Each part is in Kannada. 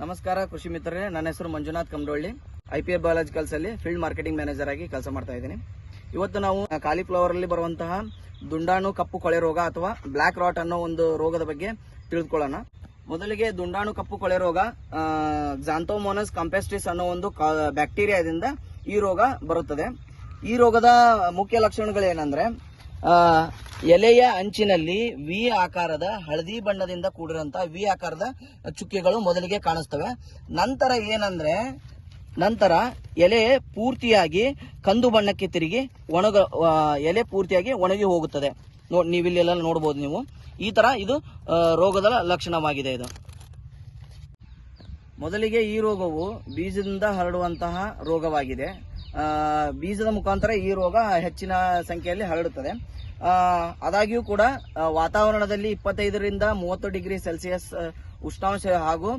ನಮಸ್ಕಾರ ಕೃಷಿ ಮಿತ್ರರೇ ನನ್ನ ಹೆಸರು Manjunath Kamadolli I P L biologicals ಅಲ್ಲಿ ಫೀಲ್ಡ್ ಮಾರ್ಕೆಟಿಂಗ್ ಮ್ಯಾನೇಜರ್ ಆಗಿ ಕೆಲಸ ಮಾಡ್ತಾ ಇದ್ದೀನಿ. ಇವತ್ತು ನಾವು ಕಾಲಿಫ್ಲವರ್ ಅಲ್ಲಿ ಬರುವಂತಹ ದುಂಡಾಣು ಕಪ್ಪು ಕೊಳೆ ರೋಗ ಅಥವಾ ಬ್ಲ್ಯಾಕ್ ರಾಟ್ ಅನ್ನೋ ಒಂದು ರೋಗದ ಬಗ್ಗೆ ತಿಳಿದುಕೊಳ್ಳೋಣ ಮೊದಲಿಗೆ ದುಂಡಾಣು ಕಪ್ಪು ಕೊಳೆ ರೋಗ ಜಾಂತೋಮೋನಸ್ ಕಂಪೆಸ್ಟಿಸ್ ಅನ್ನೋ ಒಂದು ಬ್ಯಾಕ್ಟೀರಿಯಾದಿಂದ ಈ ರೋಗ ಬರುತ್ತದೆ. ಈ ರೋಗದ ಮುಖ್ಯ ಲಕ್ಷಣಗಳೇನೆಂದ್ರೆ ಆ, ಎಲೆಯ ಅಂಚಿನಲ್ಲಿ ವಿ ಆಕಾರದ ಹಳದಿ ಬಣ್ಣದಿಂದ ಕೂಡಿರುವಂತಹ ವಿ ಆಕಾರದ ಚುಕ್ಕೆಗಳು ಮೊದಲಿಗೆ ಕಾಣಿಸ್ತವೆ. ನಂತರ ಏನಂದ್ರೆ, ನಂತರ ಎಲೆ ಪೂರ್ತಿಯಾಗಿ ಕಂದು ಬಣ್ಣಕ್ಕೆ ತಿರುಗಿ ಒಣಗ ಎಲೆ ಪೂರ್ತಿಯಾಗಿ ಒಣಗಿ ಹೋಗುತ್ತದೆ. ನೋ, ನೀವಿಲ್ಲೆಲ್ಲ ನೋಡ್ಬೋದು ನೀವು. ಈ ತರ ಇದು ರೋಗದ ಲಕ್ಷಣವಾಗಿದೆ ಇದು. ಮೊದಲಿಗೆ ಈ ರೋಗವು ಬೀಜದಿಂದ ಹರಡುವಂತಹ ರೋಗವಾಗಿದೆ. ಬೀಜದ ಮುಖಾಂತರ ಈ ರೋಗ ಹೆಚ್ಚಿನ ಸಂಖ್ಯೆಯಲ್ಲಿ ಹರಡುತ್ತದೆ. ಆದಾಗ್ಯೂ ಕೂಡ ವಾತಾವರಣದಲ್ಲಿ ಇಪ್ಪತ್ತೈದರಿಂದ ಮೂವತ್ತು ಡಿಗ್ರಿ ಸೆಲ್ಸಿಯಸ್ ಉಷ್ಣಾಂಶ ಹಾಗೂ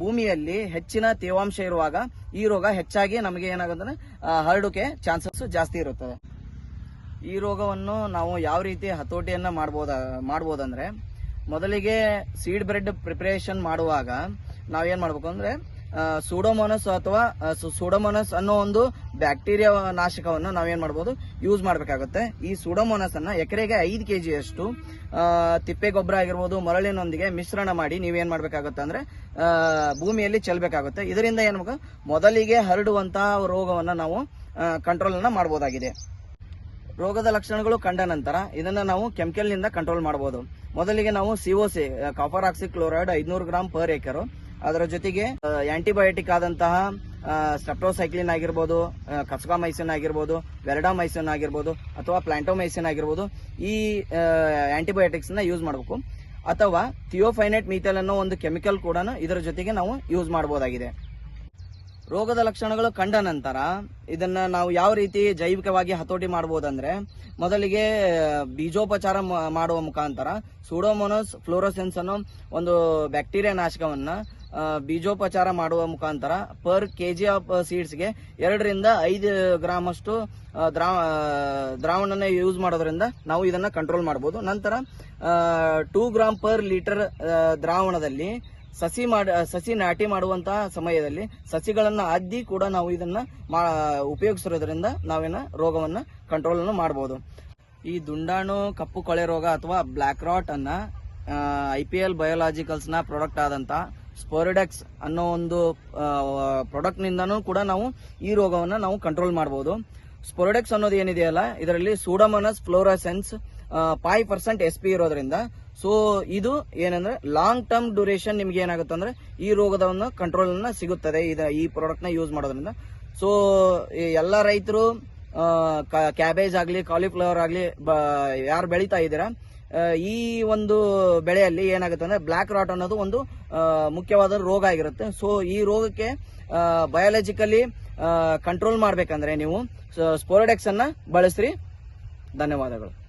ಭೂಮಿಯಲ್ಲಿ ಹೆಚ್ಚಿನ ತೇವಾಂಶ ಇರುವಾಗ ಈ ರೋಗ ಹೆಚ್ಚಾಗಿ ನಮಗೆ ಏನಾಗುತ್ತೆ ಹರಡುಕೆ ಚಾನ್ಸಸ್ ಜಾಸ್ತಿ ಇರುತ್ತದೆ. ಈ ರೋಗವನ್ನು ನಾವು ಯಾವ ರೀತಿ ಹತೋಟಿಯನ್ನ ಮಾಡ್ಬೋದ, ಮಾಡ್ಬೋದಂದ್ರೆ, ಮೊದಲಿಗೆ ಸೀಡ್ ಬ್ರೆಡ್ ಪ್ರಿಪರೇಷನ್ ಮಾಡುವಾಗ ನಾವೇನು ಮಾಡ್ಬೇಕು ಅಂದ್ರೆ ಸೂಡೋಮೋನಸ್ ಅಥವಾ ಸೂಡೋಮೋನಸ್ ಅನ್ನೋ ಒಂದು ಬ್ಯಾಕ್ಟೀರಿಯಾ ನಾಶಕವನ್ನು ನಾವೇನ್ ಮಾಡಬಹುದು ಯೂಸ್ ಮಾಡಬೇಕಾಗುತ್ತೆ. ಈ ಸೂಡೋಮೋನಸ್ ಅನ್ನ ಎಕರೆಗೆ ಐದು ಕೆಜಿ ಅಷ್ಟು ತಿಪ್ಪೆ ಗೊಬ್ಬರ ಆಗಿರ್ಬೋದು, ಮರಳಿನೊಂದಿಗೆ ಮಿಶ್ರಣ ಮಾಡಿ ನೀವೇನ್ ಮಾಡಬೇಕಾಗುತ್ತೆ ಅಂದ್ರೆ ಭೂಮಿಯಲ್ಲಿ ಚೆಲ್ಬೇಕಾಗುತ್ತೆ. ಇದರಿಂದ ಏನ್ ಮಾಡ್ಬೇಕು? ಮೊದಲಿಗೆ ಹರಡುವಂತಹ ರೋಗವನ್ನ ನಾವು ಕಂಟ್ರೋಲ್ ಅನ್ನ ಮಾಡಬಹುದಾಗಿದೆ ರೋಗದ ಲಕ್ಷಣಗಳು ಕಂಡ ನಂತರ ಇದನ್ನ ನಾವು ಕೆಮಿಕಲ್ನಿಂದ ಕಂಟ್ರೋಲ್ ಮಾಡಬಹುದು ಮೊದಲಿಗೆ ನಾವು ಸಿಒಸಿ ಕಾಪರ್ ಆಕ್ಸಿ ಕ್ಲೋರೈಡ್ ಐದ್ನೂರು ಗ್ರಾಮ್ ಪರ್ ಏಕರ್ ಅದರ ಜೊತೆಗೆ ಆಂಟಿಬಯೋಟಿಕ್ ಆದಂತಹ ಸ್ಟೆಪ್ಟೋಸೈಕ್ಲಿನ್ ಆಗಿರ್ಬೋದು ಕಸ್ಕಾಮೈಸಿನ್ ಆಗಿರ್ಬೋದು ವೆರಡಾಮೈಸಿನ್ ಆಗಿರ್ಬೋದು, ಅಥವಾ ಪ್ಲಾಂಟೋಮೈಸಿನ್ ಆಗಿರ್ಬೋದು, ಈ ಆಂಟಿಬಯೋಟಿಕ್ಸ್ನ ಯೂಸ್ ಮಾಡಬೇಕು. ಅಥವಾ ಥಿಯೋಫೈನೈಟ್ ಮೀಥಲ್ ಅನ್ನೋ ಒಂದು ಕೆಮಿಕಲ್ ಕೂಡ ಇದರ ಜೊತೆಗೆ ನಾವು ಯೂಸ್ ಮಾಡಬಹುದಾಗಿದೆ ರೋಗದ ಲಕ್ಷಣಗಳು ಕಂಡ ನಂತರ ಇದನ್ನ ನಾವು ಯಾವ ರೀತಿ ಜೈವಿಕವಾಗಿ ಹತೋಟಿ ಮಾಡಬಹುದಂದ್ರೆ ಮೊದಲಿಗೆ ಬೀಜೋಪಚಾರ ಮಾಡುವ ಮುಖಾಂತರ ಸೂಡೋಮೋನಸ್ ಫ್ಲೋರೋಸೆನ್ಸ್ ಅನ್ನೋ ಒಂದು ಬ್ಯಾಕ್ಟೀರಿಯಾ ನಾಶಕವನ್ನ ಬೀಜೋಪಚಾರ ಮಾಡುವ ಮುಖಾಂತರ ಪರ್ ಕೆಜಿ ಆಫ್ ಸೀಡ್ಸ್ಗೆ ಎರಡರಿಂದ ಐದು ಗ್ರಾಮ್ ಅಷ್ಟು ದ್ರಾವಣನ ಯೂಸ್ ಮಾಡೋದ್ರಿಂದ ನಾವು ಇದನ್ನ ಕಂಟ್ರೋಲ್ ಮಾಡಬಹುದು ನಂತರ ಟೂ ಗ್ರಾಮ್ ಪರ್ ಲೀಟರ್ ದ್ರಾವಣದಲ್ಲಿ ಸಸಿ ಮಾಡ ಸಸಿ ನಾಟಿ ಮಾಡುವಂತಹ ಸಮಯದಲ್ಲಿ ಸಸಿಗಳನ್ನ ಅದ್ದಿ ಕೂಡ ನಾವು ಇದನ್ನ ಉಪಯೋಗಿಸಿರೋದ್ರಿಂದ ನಾವೇನ ರೋಗವನ್ನ ಕಂಟ್ರೋಲ್ ಅನ್ನು ಮಾಡಬಹುದು ಈ ದುಂಡಾಣು, ಕಪ್ಪು ಕೊಳೆ ರೋಗ ಅಥವಾ ಬ್ಲ್ಯಾಕ್ ರಾಟ್ ಅನ್ನ ಐ ಪಿ ಎಲ್ ಬಯೋಲಾಜಿಕಲ್ಸ್ನ ಪ್ರಾಡಕ್ಟ್ ಆದಂತ ಸ್ಪೋರಿಡೆಕ್ಸ್ ಅನ್ನೋ ಒಂದು ಪ್ರಾಡಕ್ಟ್ ನಿಂದನೂ ಕೂಡ ನಾವು ಈ ರೋಗವನ್ನ ನಾವು ಕಂಟ್ರೋಲ್ ಮಾಡಬಹುದು ಸ್ಪೋರಿಡೆಕ್ಸ್ ಅನ್ನೋದು ಏನಿದೆಯಲ್ಲ ಇದರಲ್ಲಿ Pseudomonas fluorescens five percent S P ಇರೋದ್ರಿಂದ. ಸೊ ಇದು ಏನಂದ್ರೆ ಲಾಂಗ್ ಟರ್ಮ್ ಡ್ಯೂರೇಷನ್ ನಿಮ್ಗೆ ಏನಾಗುತ್ತೆ ಅಂದ್ರೆ ಈ ರೋಗದ ಒಂದು ಕಂಟ್ರೋಲ್ ಅನ್ನ ಸಿಗುತ್ತದೆ ಇದ, ಈ ಪ್ರಾಡಕ್ಟ್ನ ಯೂಸ್ ಮಾಡೋದ್ರಿಂದ. ಸೊ ಎಲ್ಲ ರೈತರು ಕ್ಯಾಬೇಜ್ ಆಗಲಿ ಕಾಲಿಫ್ಲವರ್ ಆಗಲಿ ಯಾರು ಬೆಳೀತಾ ಇದ್ದೀರಾ ಈ ಒಂದು ಬೆಳೆಯಲ್ಲಿ ಏನಾಗುತ್ತೆ ಅಂದ್ರೆ ಬ್ಲ್ಯಾಕ್ ರಾಟ್ ಅನ್ನೋದು ಒಂದು ಮುಖ್ಯವಾದ ರೋಗ ಆಗಿರುತ್ತೆ. ಸೊ ಈ ರೋಗಕ್ಕೆ ಬಯಾಲಜಿಕಲಿ ಕಂಟ್ರೋಲ್ ಮಾಡ್ಬೇಕಂದ್ರೆ ನೀವು ಸ್ಪೋರಡೆಕ್ಸ್ ಅನ್ನ ಬಳಸ್ರಿ. ಧನ್ಯವಾದಗಳು.